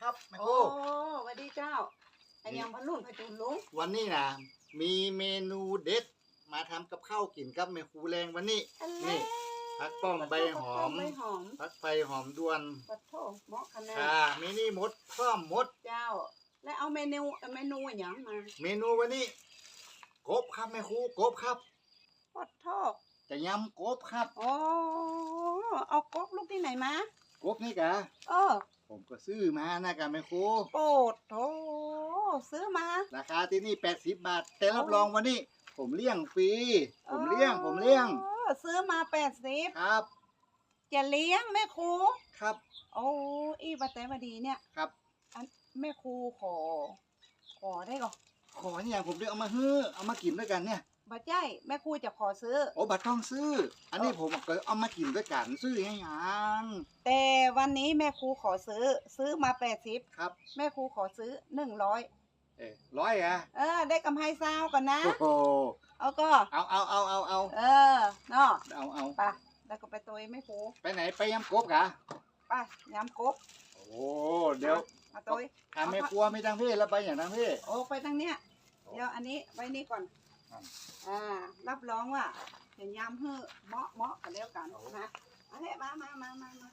ครับแม่คโอ้รูสวัสดีเจ้าไอ้ยังพันลุ่นพะจุนลุงวันนี้นะมีเมนูเด็ดมาทำกับข้าวกินกับแม่ครูแรงวันนี้นี่ผักป้อมใบหอม ใบหอมผักไฟหอมด้วนปัดโถเหมาะขนาดค่ะมีนี่มดพร้อมมด เจ้า แล้วเอาเมนูเมนูอย่างมาเมนูวันนี้ กบครับแม่ครูกบครับ ปัดโถจะยำกบครับ โอ้เอากบลูกที่ไหนมากบนี่กะเออ ผมก็ซื้อมานะกะแม่ครูโปดโถซื้อมา ราคาที่นี่ 80 บาท แต่รับรองวันนี้ ผมเลี้ยงฟรี ผมเลี้ยง ผมเลี้ยง ออซื้อมาแปดสิบครับ จะเลี้ยงแม่ครูครับ โอ้อีบัตเตบดีเนี่ยครับ อันแม่ครูขอ ขอได้ก่อนขออย่างผมเดี๋ยวเอามาฮื้อเอามากินด้วยกันเนี่ย บัตใจแม่ครูจะขอซื้อ โอ้บัตรต้องซื้อ อันนี้ผมก็เอามากินด้วยกันซื้อยังไงแต่วันนี้แม่ครูขอซื้อ ซื้อมาแปดสิบครับ แม่ครูขอซื้อหนึ่งร้อยเอ้ร้อยอะเออ ได้กำไรซาวก่อนนะ โอ้โหเอาก็ เอาเอาเอาเอาเอาเออเนาะเอาเอาไปแล้วก็ไปตัวแม่ครูไปไหนไปยำกบกะไปยำกบโอ้เดี๋ยวมาตัวทำไม่กลัวไม่ทางเพศแล้วไปอย่างทางเพศโอ้ไปทางเนี้ยเดี๋ยวอันนี้ไว้นี่ก่อน อ่าอ่ารับรองว่าจะยำเฮ้อเหมาะเหมาะกันแล้วกันนะอันนี้มามามามามา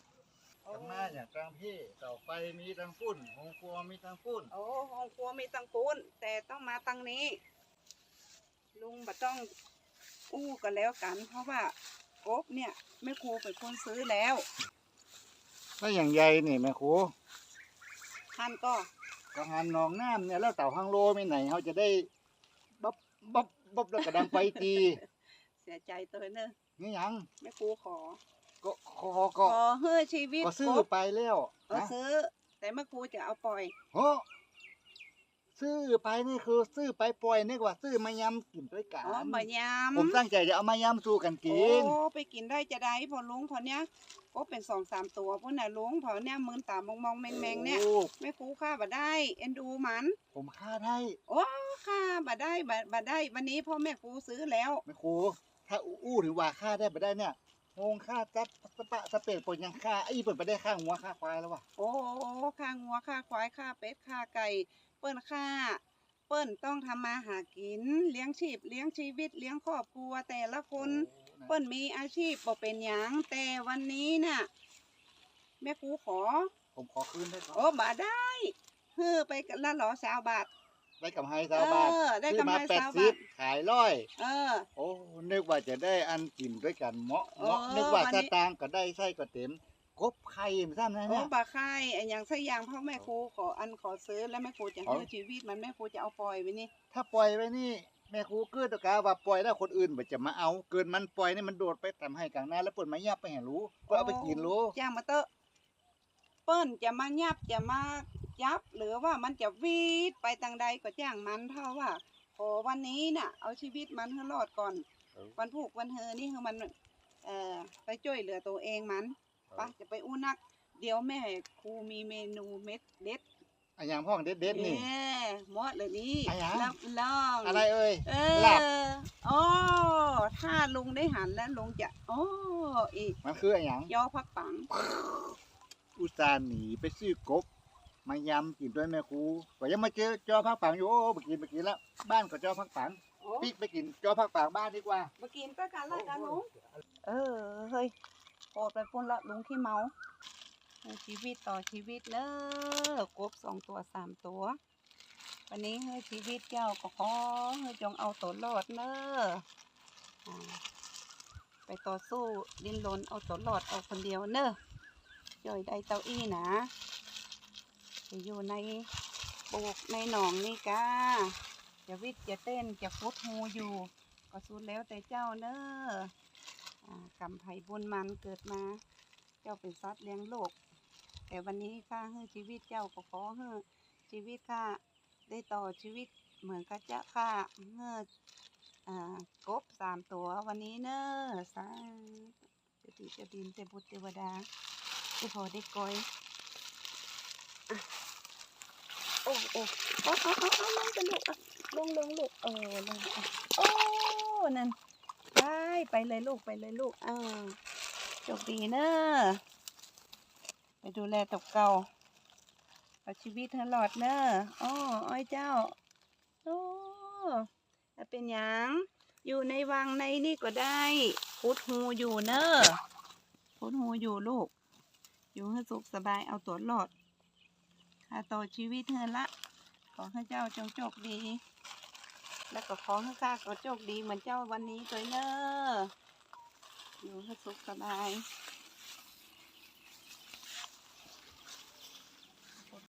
ทำมาอย่างทางเพศต่อไปมีทางฝุ่นหงครัวมีทางฝุ่นโอ้ห้องครัวมีตังปูนแต่ต้องมาตังนี้ ลุงบ่ต้องอู้กันแล้วกัน เพราะว่ากบเนี่ยแม่ครูเป็นคนซื้อแล้วถ้าอย่างใหญ่นี่แม่ครูท่านก็ก็หันหนองน้ำเนี่ยแล้วเต่าฮังโลไม่ไหนเขาจะได้บ๊อบบ๊อบ บ๊อบแล้วก็ดังไฟตีเสียใจตัวเนอะนี่หยังแม่ครูขอ ก็ขอขก็อเฮ้อชีวิตก็ซื้อกบไปแล้วเออนะซื้อ แต่แม่ครูจะเอาปล่อยโอ้ ซื้อไปนี่คือซื้อไปปล่อยนี่กว่าซื้อมายำกินด้วยกันอ๋อบ่ยำผมตั้งใจจะเอามายำสู้กันกิโอ้นไปกินได้จะได้พอลุงพอเนี้ยก็เป็นสองสามตัวพุ่นน่ะลุงพอเนี้ยมืนตามองมองๆแมงแมงๆเนี่ยโอ้แม่ครูค่าบ่ได้ เอ็นดูมัน ผมค่าได้โอ้ค่าบ่ได้บ่บ่ได้ วันนี้พ่อแม่ครูซื้อแล้วไม่ครูถ้าอู้หรือว่าค่าได้ไปได้เนี่ยงงค่าจัดสปะสเปดปนยังค่าไอ้เปิดไปได้ค่าหัวค่าควายแล้ววะโอ้ค่างัวค่าควายค่าเป็ดค่าไก่เปิ้นค่าเปิ้นต้องทำมาหากิน เลี้ยงชีพเลี้ยงชีวิตเลี้ยงครอบครัวแต่ละคนเปิ้นมีอาชีพบ่เป็นหยังแต่วันนี้น่ะแม่ครูขอ ผมขอคืนได้ก่อนโอ้บ่ได้เฮ้อไปกันละหรอสาวบาทได้กำไรสาวบาทเออได้ซื้อกำไรมาแปดสาวสิบาบทขายร้อย เออ โอ้นึกว่าจะได้อันกินด้วยกันเหมาะเหมาะเออนึกว่าวันสนี้ตางค์ก็ได้ไส้ก็เต็ม กบไข่ไม่ทราบนะโอ้เนี่ยบาค่ายไอ้หยังสักอย่างพ่อแม่ครูขออันขอซื้อแล้วแม่ครูจะอ๋อให้ชีวิตมันแม่ครูจะเอาปล่อยไว้นี่ถ้าปล่อยไว้นี่แม่ครูเกิดตะกาว่าปล่อยแล้วคนอื่นมันจะมาเอา เกินมันปล่อยนี่มันโดดไปทำให้กลางหน้าแล้วเปิดมายับไปให้รู้ก็เอาไปกินรู้จ้างมาเตอะเปิ้นจะมายับจะมายับ หรือว่ามันจะวีดไปทางใดก็จ้างมันเท่าว่าขอวันนี้น่ะ เอาชีวิตมันให้รอดก่อน วันผูกวันเฮอนี่คือมัน เอ่อไปช่วยเหลือตัวเองมัน ไปะจะไปอู้นัก เดี๋ยวแม่ให้ครูมีเมนูเม็ดเด็ดอันอย่างพ่องเด็ดๆนี่เอ้หมดเลยนี่อะไรอะรับรองอะไรเอ่ยเอลาบอโอ้ถ้าลุงได้หันแล้วลุงจะโอ้อีกมันคืออันอย่างย่อพักปัง อุตส่าห์หนีไปซื้อกบมายำกินด้วยแม่ครูก็ยังมาเจอจอพักปังอยู่โอ้ไปกินไปกินแล้วบ้านก็จอพักปังโอ้ปิ๊กไปกินจอพักปังบ้านดีกว่ามากินไปกันละกันลุงเออเฮ้ย โปรดไปพุ่นละลุงขี้เมา ชีวิตต่อชีวิตเนอะกบสองตัวสามตัว วันนี้ให้ชีวิตเจ้าก็ขอให้จงเอาตัวรอดเนอะไปต่อสู้ดิ้นรนเอาตัวรอดเอาคนเดียวเนอะย่อยได้เต้าอี้นะจะอยู่ในปลูกในหนองนี่กาจะวิทย์จะเต้นจะฟุดหูอยู่ ก็สุดแล้วแต่เจ้าเนอะ กำไผ่บุญมันเกิดมา เจ้าเป็นสัตว์เลี้ยงโลก แต่วันนี้ข้าให้ชีวิตเจ้าก็ขอให้ชีวิตข้าได้ต่อชีวิตเหมือนกับเจ้าข้าเมื่ออกบสามตัววันนี้เนอะสาธุเจติเจดินเจบุตรเทวดาที่พอได้ก้อยอะโอ้โอ้เอาเอาเอาเอาลงกันลูกอะลงลงลูกเออลงอะโอ้นั่น ได้ไปเลยลูกไปเลยลูกอ่าโชคดีเนอะไปดูแลตกเก่าเอาชีวิตเธอหลอดเนอะอ้ออ้อยเจ้าโอ้เป็นหยังอยู่ในวังในนี่ก็ได้พุดหูอยู่เนอะพุดหูอยู่ลูก อยู่ให้สุขสบายเอาตัวหลอดค่าต่อชีวิตเธอละ ขอให้เจ้าจงโชคดี แล้วก็ขอให้ข้าก็โชคดีเหมือนเจ้าวันนี้ตัวเนอะอยู่ให้สุขสบาย